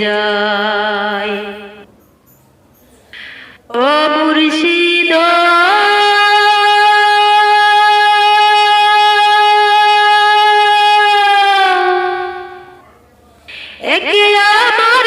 যায়। ও মুর্শিদ। একে আমার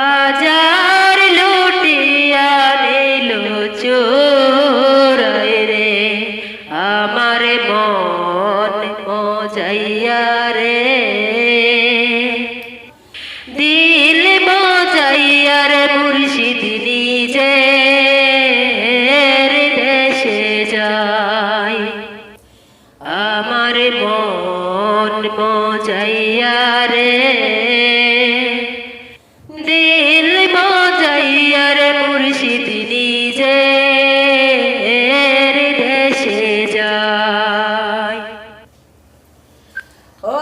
বাজার লুটিয়া নিল চোরাই রে। আমার মন মজাইয়া রে। দিল মজাইয়ার মুর্শিদ নিজে দেশে যায় আমার মন মজাইয়া রে দিল মজাইয়ার মুর্শিদ নিজে দেশে যায়। ও